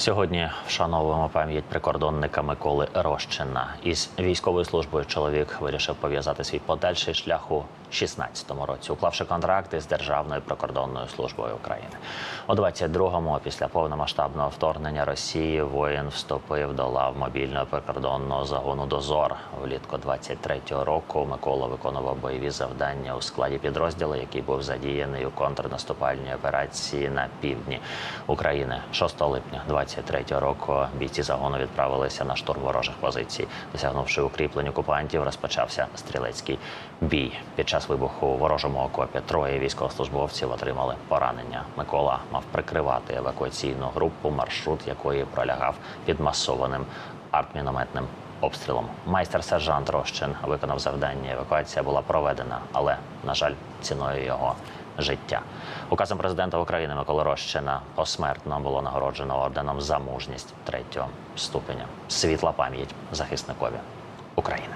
Сьогодні вшановуємо пам'ять прикордонника Миколи Рощина. Із військовою службою чоловік вирішив пов'язати свій подальший шлях у 16-му році, уклавши контракт із Державною прикордонною службою України. У 22-му, після повномасштабного вторгнення Росії, воїн вступив до лав мобільного прикордонного загону Дозор. Влітку 23-го року Микола виконував бойові завдання у складі підрозділу, який був задіяний у контрнаступальній операції на півдні України. 6 липня 23-го року бійці загону відправилися на штурм ворожих позицій. Досягнувши укріплень окупантів, розпочався стрілецький бій. Під час вибуху ворожому окопі троє військовослужбовців отримали поранення. Микола мав прикривати евакуаційну групу, маршрут якої пролягав під масованим артмінометним обстрілом. Майстер-сержант Рощин виконав завдання. Евакуація була проведена, але на жаль, ціною його життя. Указом президента України Миколи Рощина посмертно було нагороджено орденом за мужність третього ступеня. Світла пам'ять захисникові України.